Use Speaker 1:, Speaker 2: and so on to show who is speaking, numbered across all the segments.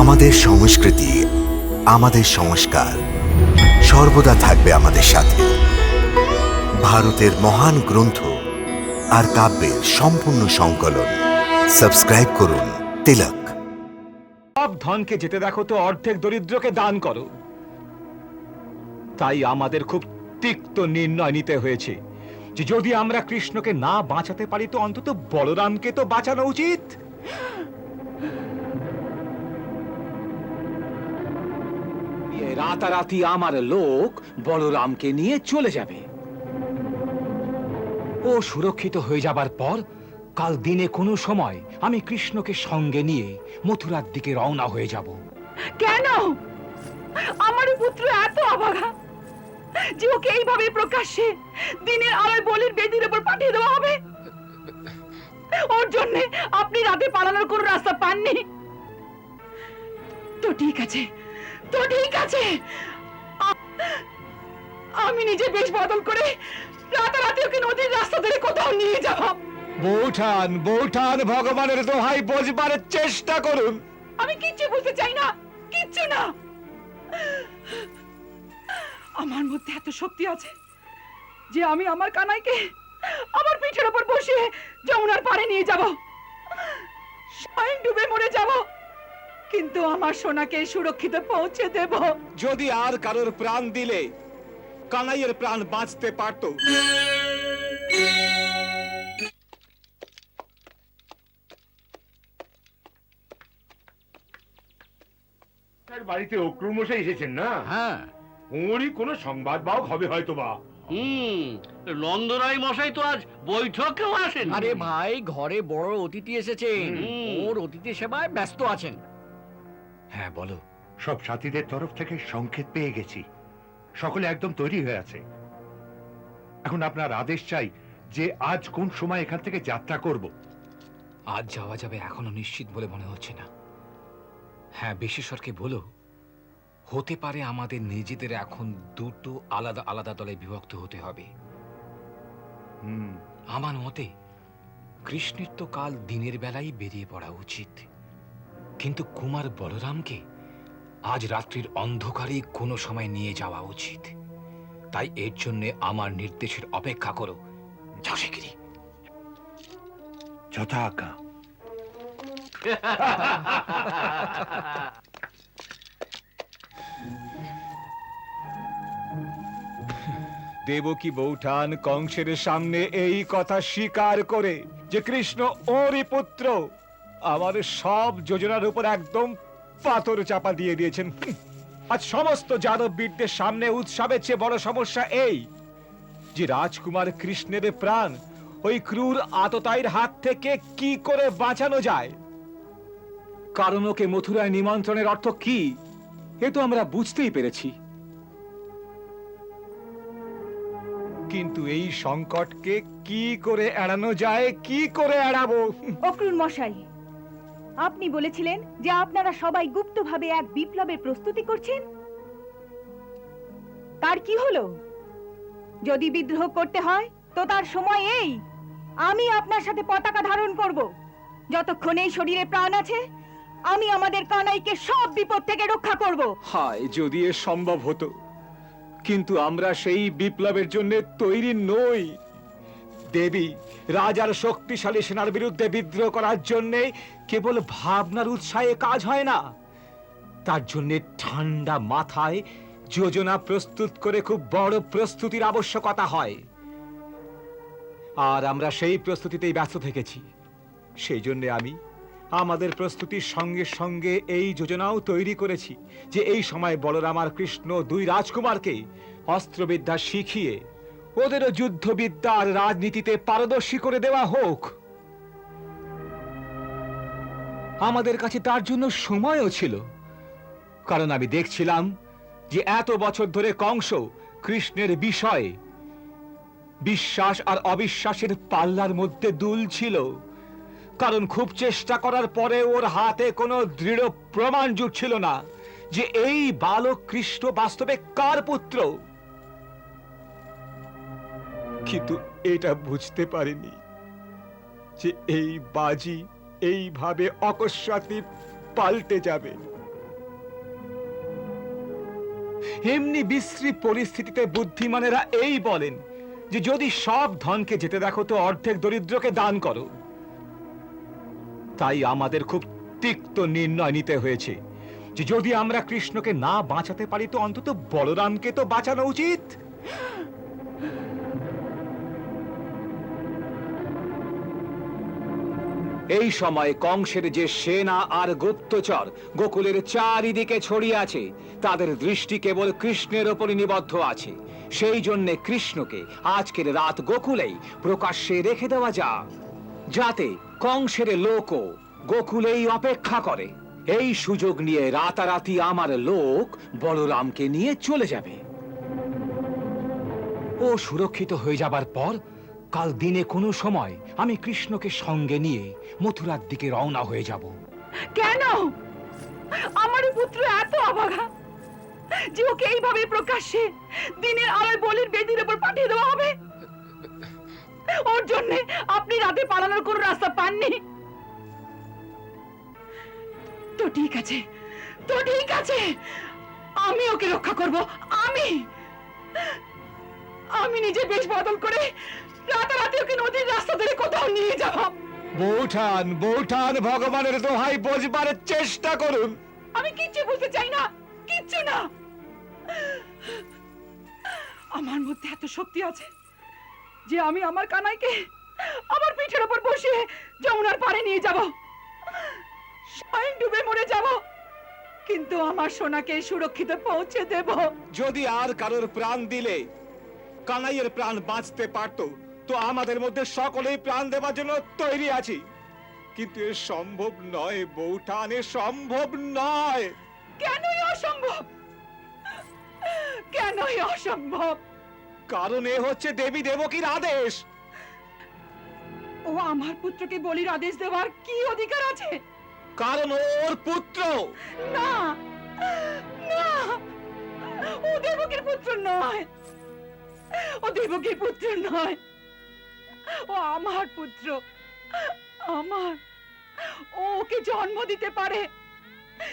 Speaker 1: আমাদের সংস্কৃতি, আমাদের সংস্কার সর্বদা থাকবে আমাদের সাথে। ভারতের মহান গ্রন্থ আর কাব্যের সম্পূর্ণ সংকলন। সাবস্ক্রাইব করুন তিলক।
Speaker 2: সব ধনকে যেতে দেখো তো, অর্ধেক দরিদ্রকে দান করো। তাই আমাদের খুব তিক্ত নির্ণয় নিতে হয়েছে যে যদি আমরা কৃষ্ণকে না বাঁচাতে পারি, তো অন্তত বলরামকে তো বাঁচানো উচিত।
Speaker 3: রাতারাতি আমার লোক বলরামকে নিয়ে চলে যাবে। ও সুরক্ষিত হয়ে যাবার পর, কাল দিনে কোনো সময় আমি কৃষ্ণকে সঙ্গে নিয়ে মথুরার দিকে রওনা হয়ে যাব।
Speaker 4: কেন? আমার পুত্র এত অবাগা যে ওকে এইভাবে প্রকাশ্যে দিনের আলোয় বলির বেদির উপর পাঠিয়ে দেওয়া হবে? ওর জন্য আপনি রাতে পালানোর কোনো রাস্তা পাননি? তো ঠিক আছে। তো ঠিক আছে। আমি নিজে বেশ বদল করে রাতারাতি ওকে নদীর রাস্তা ধরে কোথাও নিয়ে যাব।
Speaker 2: বৌঠান বৌঠান ভগবানের দোহাই বোঝবার চেষ্টা করুন।
Speaker 4: আমি কিচ্ছু বুঝতে চাই না কিচ্ছু না। আমার মধ্যে এত শক্তি আছে যে আমি আমার কানাইকে আমার পিঠের উপর বসিয়ে যমুনার পাড়ে নিয়ে যাব। স্বয়ং ডুবে মরে যাব। কিন্তু আমার সোনাকে সুরক্ষিত পৌঁছে দেব।
Speaker 2: যদি আর কারোর প্রাণ দিলে কানাইয়ের প্রাণ বাঁচতে পারতো।
Speaker 5: তার বাড়িতে অক্রমশাই এসেছেন না?
Speaker 6: হ্যাঁ।
Speaker 5: ওরই কোনো সংবাদ বাহক হবে হয়তো বা
Speaker 6: হুম নন্দরাই মশাই তো আজ বৈঠকেও আসেন
Speaker 7: আরে ভাই ঘরে বড় অতিথি এসেছেন।
Speaker 6: হুম।
Speaker 7: ওর অতিথি সেবায় ব্যস্ত আছেন।
Speaker 3: হ্যাঁ বলো।
Speaker 5: সব সাথীদের তরফ থেকে সংকেত পেয়ে গেছি। সকলে একদম তৈরি হয়ে আছে। এখন আপনার আদেশ চাই যে আজ কোন সময় এখান থেকে যাত্রা করব।
Speaker 3: আজ যাওয়া যাবে এখনও নিশ্চিত বলে মনে হচ্ছে না। হ্যাঁ বিশেষরকে বলো। হতে পারে আমাদের নিজেদের এখন দুটো আলাদা আলাদা দলে বিভক্ত হতে হবে।
Speaker 5: হুম।
Speaker 3: আমার মতে কৃষ্ণের তো কাল দিনের বেলায় বেরিয়ে পড়া উচিত। কিন্তু কুমার বলরামকে আজ রাত্রির অন্ধকারে কোনো সময় নিয়ে যাওয়া উচিত। তাই এর জন্য আমার নির্দেশের অপেক্ষা করো যাও শিগগিরি
Speaker 5: যথা
Speaker 2: দেবকী বৌঠান কংসের সামনে এই কথা স্বীকার করে যে কৃষ্ণ ওরই পুত্র আমার সব যোজনার উপর একদম পাথর চাপা দিয়ে দিয়েছেন। আজ সমস্ত যাদব বীরদের সামনে উৎসবের চেয়ে বড় সমস্যা এই, যে রাজকুমার কৃষ্ণের প্রাণ ওই ক্রূর আততায়ীর হাত থেকে কি করে বাঁচানো যায়? কারণ ওকে মথুরায় নিমন্ত্রণের অর্থ কি, এ তো আমরা বুঝতেই পেরেছি। কিন্তু এই সংকটকে কি করে এড়ানো যায়, কি করে এড়াবো?
Speaker 4: অক্রুর মশাই আপনি বলেছিলেন যে আপনারা সবাই গুপ্তভাবে এক বিপ্লবের প্রস্তুতি করছেন? তার কি হলো? যদি বিদ্রোহ করতে হয়, তো তার সময় এই। আমি আপনার সাথে পতাকা ধারণ করব। যতক্ষণ এই শরীরে প্রাণ আছে, আমি আমাদের কানাইকে সব বিপদ থেকে রক্ষা করব।
Speaker 2: হায়, যদি এ সম্ভব হতো। কিন্তু আমরা সেই বিপ্লবের জন্য তৈরি নই। দেবী, রাজার শক্তিশালী সেনার বিরুদ্ধে বিদ্রোহ করার জন্য কেবল ভাবনার উৎসাহে কাজ হয় না। তার জন্য ঠান্ডা মাথায় যোজনা প্রস্তুত করে খুব বড় প্রস্তুতির আবশ্যকতা হয়। আর আমরা সেই প্রস্তুতিতেই ব্যস্ত থেকেছি। সেই জন্য আমি আমাদের প্রস্তুতির সঙ্গে সঙ্গে এই যোজনাও তৈরি করেছি যে এই সময় বলরাম আর কৃষ্ণ দুই রাজকুমারকে অস্ত্রবিদ্যা শিখিয়ে ওদেরও যুদ্ধবিদ্যা আর রাজনীতিতে পারদর্শী করে দেওয়া হোক। আমাদের কাছে তার জন্য সময়ও ছিল। কারণ আমি দেখছিলাম যে এত বছর ধরে কংস কৃষ্ণের বিষয়ে, বিশ্বাস আর অবিশ্বাসের পাল্লার মধ্যে দুল ছিল। কারণ খুব চেষ্টা করার পরে ওর হাতে কোনো দৃঢ় প্রমাণ জুটছিল না যে এই বালক কৃষ্ণ বাস্তবে কার পুত্র। কিন্তু এটা বুঝতে পারিনি যে এই বাজি এইভাবে অকস্মাতই পাল্টে যাবে। এমনি বিশ্রী পরিস্থিতিতে বুদ্ধিমানেরা এই বলেন যে যদি সব ধনকে যেতে দেখো তো অর্ধেক দরিদ্রকে দান করো। তাই আমাদের খুব তিক্ত নির্ণয় নিতে হয়েছে যে যদি আমরা কৃষ্ণকে না বাঁচাতে পারি তো অন্তত বলরামকে তো বাঁচানো উচিত। এই সময় কংসের যে সেনা আর গুপ্তচর গোকুলের চারিদিকে ছড়িয়ে আছে, তাদের দৃষ্টি কেবল কৃষ্ণের ওপর নিবদ্ধ আছে। সেই জন্য কৃষ্ণকে আজকের রাত গোকুলেই প্রকাশ্যে রেখে দেওয়া যাক, যাতে কংসের লোকও গোকুলেই অপেক্ষা করে। এই সুযোগ নিয়ে রাতারাতি আমার লোক বলরামকে নিয়ে চলে যাবে। ও সুরক্ষিত হয়ে যাবার পর কাল দিনে কোনো সময় আমি কৃষ্ণকে সঙ্গে নিয়ে মথুরার দিকে রওনা হয়ে যাব।
Speaker 4: কেন? আমার পুত্র এত অবাগা যে ওকে এইভাবে প্রকাশ্যে দিনের আলোয় বলির বেদির উপর পাঠিয়ে দেওয়া হবে? ওর জন্য আপনি রাতে পালানোর কোনো রাস্তা পাননি? তো ঠিক আছে, তো ঠিক আছে, আমি ওকে রক্ষা করব, আমি আমি নিজে বেশ বদল করে রাতারাতি ওকে নদীর রাস্তা ধরে কোথাও নিয়ে যাব।
Speaker 2: বৌঠান বৌঠান ভগবানের দোহাই বোঝবার চেষ্টা করুন।
Speaker 4: আমি কিচ্ছু বলতে চাই না কিচ্ছু না। আমার মধ্যে এত শক্তি আছে যে আমি আমার কানাইকে আমার পিঠের উপর বসিয়ে যমুনার পাড়ে নিয়ে যাব। স্বয়ং ডুবে মরে যাব। কিন্তু আমার সোনাকে সুরক্ষিত পৌঁছে দেব।
Speaker 2: যদি আর কারোর প্রাণ দিলে কানাইয়ের প্রাণ বাঁচতে পারত তো আমাদের মধ্যে সকলেই প্রাণ দেওয়ার জন্য তৈরি আছি। কিন্তু এ সম্ভব নয় বৌঠান এ সম্ভব নয়।
Speaker 4: কেনই অসম্ভব? কেনই অসম্ভব?
Speaker 2: কারণ এ হচ্ছে দেবী দেবকীর আদেশ।
Speaker 4: ও আমার পুত্রকে বলির আদেশ দেওয়ার কি অধিকার আছে?
Speaker 2: কারণ ওর পুত্র।
Speaker 4: না না ও দেবকীর পুত্র নয়। ও দেবকীর পুত্র নয়। ও আমার পুত্র, আমার। ও ওকে জন্ম দিতে পারে,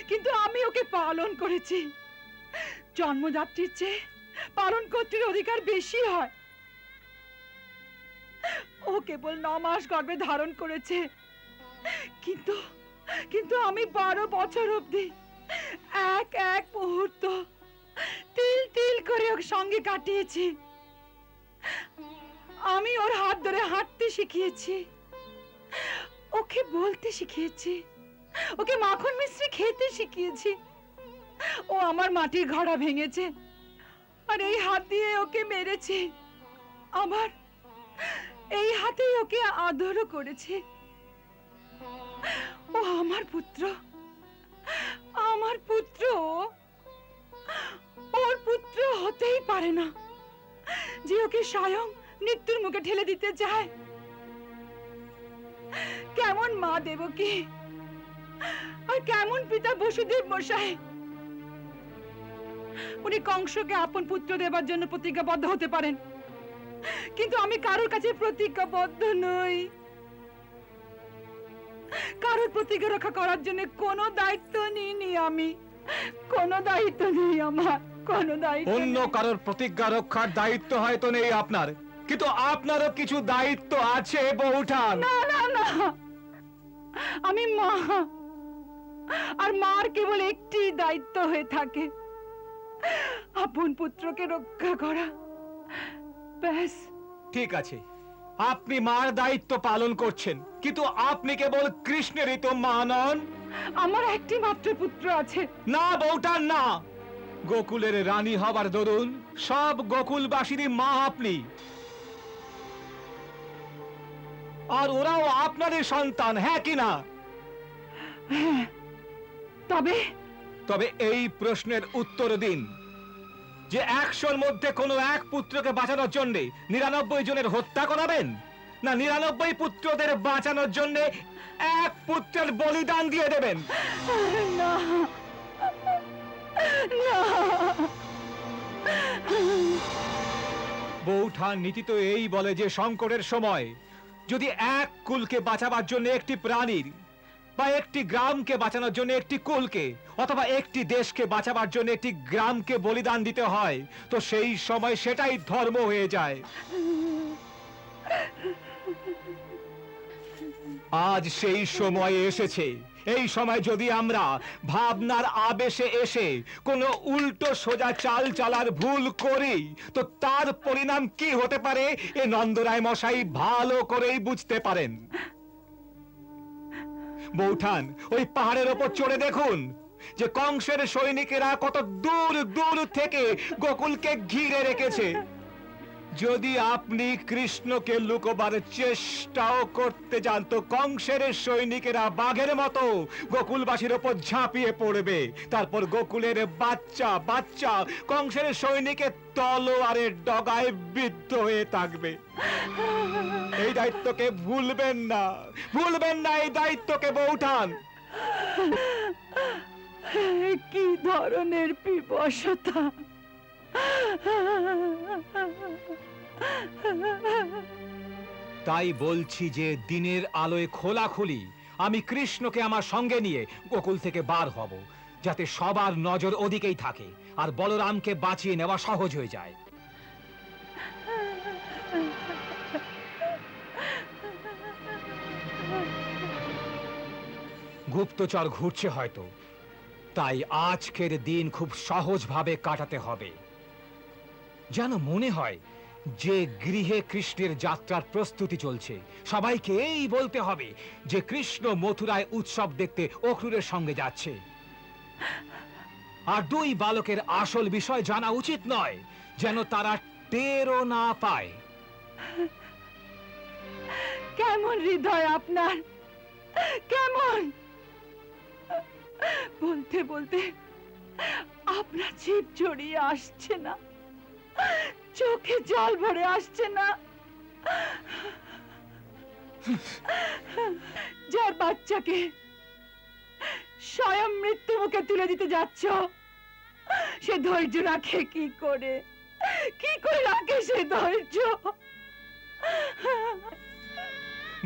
Speaker 4: কিন্তু আমি ওকে পালন করেছি। জন্মদাত্রীর চেয়ে পালন কর্তৃর অধিকার বেশি হয়। ও কেবল ন মাস গর্ভে ধারণ করেছে, কিন্তু কিন্তু আমি বারো বছর অবধি এক এক মুহূর্ত তিল তিল করে ওর সঙ্গে কাটিয়েছি। আমি ওর হাত ধরে হাঁটতে শিখিয়েছি। ওকে বলতে শিখিয়েছি। ওকে মাখন মিশ্রি খেতে শিখিয়েছি। ও আমার মাটির ঘড়া ভেঙেছে। আর এই হাত দিয়ে ওকে মেরেছি। আমার এই হাতেই ওকে আদরও করেছে। ও আমার পুত্র। আমার পুত্র। ওর পুত্র হতেই পারে না। যে ওকে স্বয়ং মৃত্যুর মুখে ঠেলে দিতে চায়? কেমন মা দেবকী? আর কেমন পিতা বসুদেব মশাই? উনি কংসকে আপন পুত্র দেবার জন্য প্রতিজ্ঞাবদ্ধ হতে পারেন। কিন্তু আমি কারোর কাছে প্রতিজ্ঞাবদ্ধ নই। কারোর প্রতিজ্ঞা রক্ষা করার জন্য কোনো দায়িত্ব নিইনি আমি। কোনো দায়িত্ব নেই আমার কোনো দায়িত্ব
Speaker 2: অন্য কারোর প্রতিজ্ঞা রক্ষার দায়িত্ব হয়তো নেই আপনার। কিন্তু আপনারও কিছু দায়িত্ব আছে বৌঠান
Speaker 4: না না না। আমি মা। আর মার কেবল একটি দায়িত্ব হয়ে থাকে। আপন পুত্রকে রক্ষা করা। ব্যাস।
Speaker 2: ঠিক আছে। আপনি মার দায়িত্ব পালন করছেন কিন্তু আপনি কেবল কৃষ্ণেরই তো মা নন।
Speaker 4: আমার একটি মাত্র পুত্র আছে।
Speaker 2: না বৌঠান না। গোকুলের রানী হবার দরুন সব গোকুলবাসীরই মা আপনি। আর ওরাও আপনারই সন্তান হ্যাঁ কি না?
Speaker 4: তবে?
Speaker 2: তবে এই প্রশ্নের উত্তর দিন। যে একশোর মধ্যে কোনো এক পুত্রকে বাঁচানোর জন্য নিরানব্বই জনের হত্যা করাবেন না নিরানব্বই পুত্রদের বাঁচানোর জন্য এক পুত্রের বলিদান দিয়ে দেবেন?
Speaker 4: না। না।
Speaker 2: বৌঠান নীতি তো এই বলে যে সংকটের সময় যদি এক কুলকে বাঁচাবার জন্য একটি প্রাণীর বা একটি গ্রামকে বাঁচানোর জন্য একটি কুলকে অথবা একটি দেশকে বাঁচাবার জন্য একটি গ্রামকে বলিদান দিতে হয়, তো সেই সময় সেটাই ধর্ম হয়ে যায়। আজ সেই সময় এসেছে। এই সময় যদি আমরা ভাবনার আবেশে এসে কোনো উল্টো সোজা চাল চালার ভুল করি, তো তার পরিণাম কি হতে পারে? এ নন্দরায় মশাই ভালো করেই বুঝতে পারেন। বৌঠান, ওই পাহাড়ের ওপর চড়ে দেখুন, যে কংসের সৈনিকেরা কত দূর দূর থেকে গোকুলকে ঘিরে রেখেছে। যদি আপনি কৃষ্ণকে লুকোবার চেষ্টাও করতে যান, তো কংসের সৈনিকেরা বাঘের মতো গোকুলবাসীর ওপর ঝাঁপিয়ে পড়বে। তারপর গোকুলের বাচ্চা বাচ্চা কংসের সৈনিকের তলোয়ারের ডগায় বিদ্ধ হয়ে থাকবে। এই দায়িত্বকে ভুলবেন না ভুলবেন না এই দায়িত্বকে বৌঠান।
Speaker 4: কি ধরনের পিপসতা
Speaker 2: তাই বলছি যে দিনের আলোয় খোলাখুলি আমি কৃষ্ণকে আমার সঙ্গে নিয়ে গোকুল থেকে বার হব, যাতে সবার নজর ওদিকেই থাকে আর বলরামকে বাঁচিয়ে নেওয়া সহজ হয়ে যায়। গুপ্তচর ঘুরছে হয়তো, তাই আজকের দিন খুব সহজভাবে কাটাতে হবে। যেন মনে হয় যে গৃহে কৃষ্ণের যাত্রার প্রস্তুতি চলছে। সবাইকে এই বলতে হবে যে কৃষ্ণ মথুরায় উৎসব দেখতে অক্রুরের সঙ্গে যাচ্ছে। আর দুই বালকের আসল বিষয় জানা উচিত নয়, যেন তারা টেরও না পায়।
Speaker 4: কেমন হৃদয় আপনার? কেমন? বলতে বলতে আপনার জিভ জড়িয়ে আসছে না। চোখে জল ভরে আসছে না। যার বাচ্চাকে স্বয়ং মৃত্যু মুখে তুলে দিতে যাচ্ছ, সে ধৈর্য রাখে কি করে? কি করে রাখে সে ধৈর্য?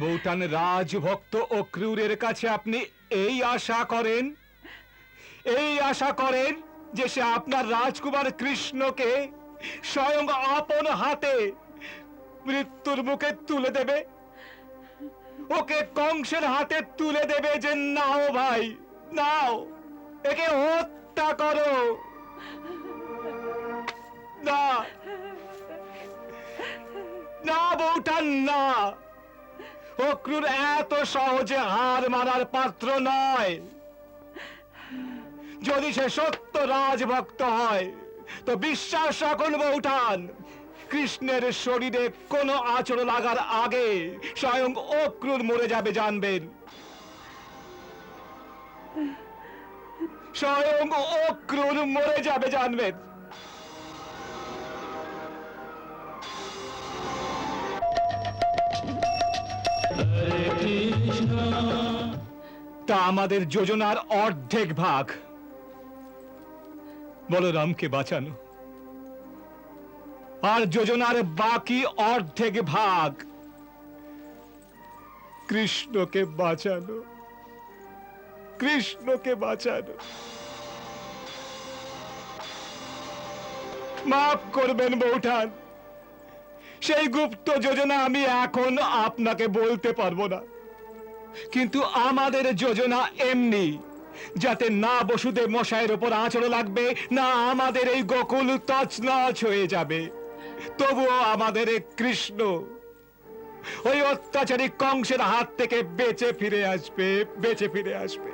Speaker 2: বৌটান রাজভক্ত ও ক্রুরের কাছে আপনি এই আশা করেন? এই আশা করেন যে সে আপনার রাজকুমার কৃষ্ণকে স্বয়ং আপন হাতে মৃত্যুর মুখে তুলে দেবে। ওকে কংসের হাতে তুলে দেবে যে, নাও ভাই, নাও, একে হত্যা করো। না না বৌঠান, না। অক্রুর এত সহজে হার মারার পাত্র নয়। যদি সে সত্য রাজভক্ত হয় তো বিশ্বাস রাখুন, বৌঠান। কৃষ্ণের শরীরে কোনো আচরণ লাগার আগে স্বয়ং অক্রুর মরে যাবে, জানবেন। স্বয়ং অক্রুর মরে যাবে, জানবেন। তা আমাদের যোজনার অর্ধেক ভাগ। বলরামকে বাঁচানো। আর যোজনার বাকি অর্ধেক ভাগ কৃষ্ণকে বাঁচানো। কৃষ্ণকে বাঁচানো। মাফ করবেন বৌঠান, সেই গুপ্ত যোজনা আমি এখন আপনাকে বলতে পারব না। কিন্তু আমাদের যোজনা এমনি। যাতে না বসুদেব মশাইয়ের ওপর আঁচড় লাগবে, না আমাদের এই গোকুল তছনছ হয়ে যাবে। তবুও আমাদের কৃষ্ণ ওই অত্যাচারী কংসের হাত থেকে বেঁচে ফিরে আসবে, বেঁচে ফিরে আসবে।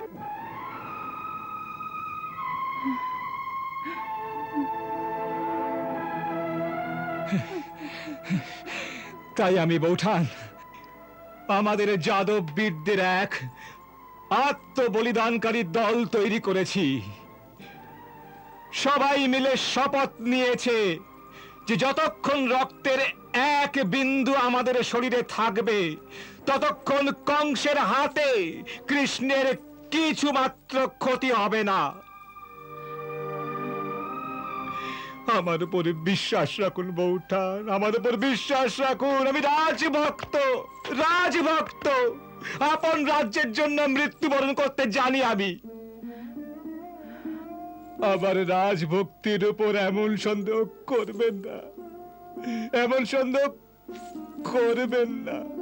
Speaker 2: তাই আমি বৌঠান, আমাদের যাদব বীরদের এক আত্মবলিদানকারী দল তৈরি করেছি। সবাই মিলে শপথ নিয়েছে যে যতক্ষণ রক্তের এক বিন্দু আমাদের শরীরে থাকবে, ততক্ষণ কংসের হাতে কৃষ্ণের কিছু মাত্র ক্ষতি হবে না। আমার উপরে বিশ্বাস রাখুন, বৌঠান। আমার উপর বিশ্বাস রাখুন। আমি রাজভক্ত রাজভক্ত। আপন রাজ্যের জন্য মৃত্যুবরণ করতে জানি আমি। আবার রাজভক্তির উপর এমন সন্দেহ করবেন না। এমন সন্দেহ করবেন না।